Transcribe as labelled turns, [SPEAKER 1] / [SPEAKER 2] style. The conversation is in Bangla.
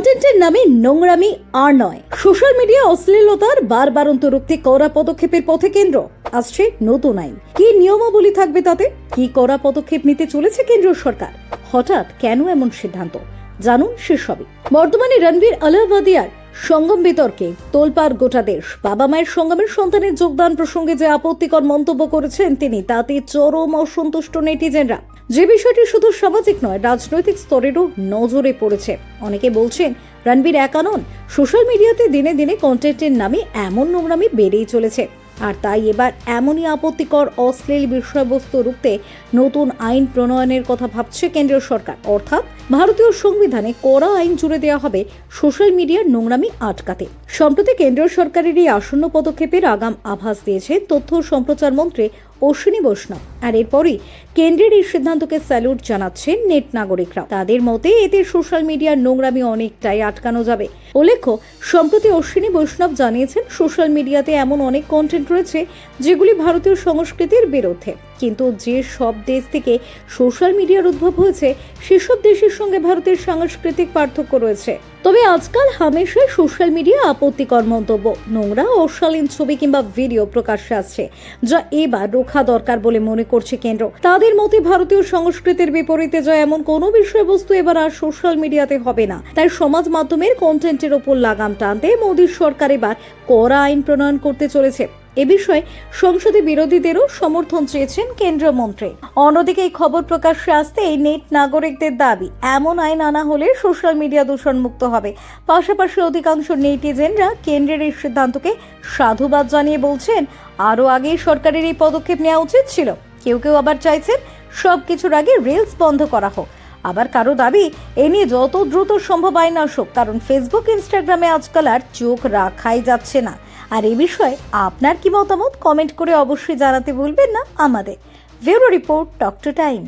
[SPEAKER 1] কন্টেন্টের নামে নোংরামি আর নয়। সোশ্যাল মিডিয়া অশ্লীলতার বারবারন্ত রুখতে কড়া পদক্ষেপের পথে কেন্দ্র। আসছে নতুন আইন। কি নিয়মাবলী থাকবে তাতে? কি কড়া পদক্ষেপ নিতে চলেছে কেন্দ্র সরকার? হঠাৎ কেন এমন সিদ্ধান্ত? জানুন সেসবই বর্তমানে রণবীর আলাহাবাদিয়ার সঙ্গম বিতর্কে তোলপাড় গোটা দেশ। বাবা মায়ের সঙ্গমের সন্তানের যোগদান প্রসঙ্গে যে আপত্তিকর মন্তব্য করেছেন তিনি, তাতে চরম অসন্তুষ্ট নেটিজেনরা। যে বিষয়টি শুধু সামাজিক নয়, রাজনৈতিক স্তরেরও নজরে পড়েছে। অনেকে বলছেন, রণবীর একা নন সোশ্যাল মিডিয়াতে দিনে দিনে কন্টেন্টের নামে এমন নোংরামি বেড়েই চলেছে। আর তাই এবার এমনই আপত্তিকর, অশ্লীল বিষয়বস্তু রুখতে নতুন আইন প্রণয়নের কথা ভাবছে কেন্দ্রীয় সরকার। অর্থাৎ ভারতীয় সংবিধানে কড়া আইন জুড়ে দেওয়া হবে সোশ্যাল মিডিয়ার নোংরামি আটকাতে। সম্প্রতি কেন্দ্রীয় সরকারের এই আসন্ন পদক্ষেপের আগাম আভাস দিয়েছে তথ্য সম্প্রচার মন্ত্রী অশ্বিনী বৈষ্ণব। আর এরপরই কেন্দ্রের এই সিদ্ধান্তকে স্যালুট জানাচ্ছেন নেট নাগরিকরা। তাদের মতে, এতে সোশ্যাল মিডিয়ার নোংরামি অনেকটাই আটকানো যাবে। উল্লেখ্য, সম্প্রতি অশ্বিনী বৈষ্ণব জানিয়েছেন, সোশ্যাল মিডিয়াতে এমন অনেক কন্টেন্ট রয়েছে যেগুলি ভারতীয় সংস্কৃতির বিরুদ্ধে। কিন্তু যে সব দেশ থেকে সোশ্যাল মিডিয়ার উদ্ভব হয়েছে, সেসব দেশের সঙ্গে ভারতের সাংস্কৃতিক পার্থক্য রয়েছে। তবে আজকাল হামেশাই সোশ্যাল মিডিয়া আপত্তিকর মন্তব্য। নোংরা অশালীন ছবি কিংবা ভিডিও প্রকাশ্যে আসছে, যা এবার রোখা দরকার বলে মনে করছে কেন্দ্র। তাদের মতে ভারতীয় সংস্কৃতির বিপরীতে যা এমন কোনো বিষয়বস্তু এবার আর সোশ্যাল মিডিয়াতে হবে না। তাই সমাজ মাধ্যমের কন্টেন্টের ওপর লাগাম টানতে মোদীর সরকার এবার কড়া আইন প্রণয়ন করতে চলেছে। এ বিষয়ে সংসদে বিরোধীদেরও সমর্থন চেয়েছেন কেন্দ্রীয় মন্ত্রী অন্যদিকে এই খবর প্রকাশ্যে আসতে এই নেট নাগরিকদের দাবি, এমন আইন আনা হলে সোশ্যাল মিডিয়া দূষণ মুক্ত হবে। পাশাপাশি অধিকাংশ নেটিজেনরা কেন্দ্রের এই সিদ্ধান্তকে সাধুবাদ জানিয়ে বলছেন, আরও আগেই সরকারের এই পদক্ষেপ নেওয়া উচিত ছিল। কেউ কেউ আবার চাইছেন সব কিছুর আগে রিলস বন্ধ করা হোক। আবার কারও দাবি, এ নিয়ে যত দ্রুত সম্ভব আইন আসুক, কারণ ফেসবুক ইনস্টাগ্রামে আজকাল আর চোখ রাখাই যাচ্ছে না। আর এ বিষয়ে আপনার কি মতামত কমেন্ট করে অবশ্যই জানাতে ভুলবেন না আমাদের bureau report talk to time.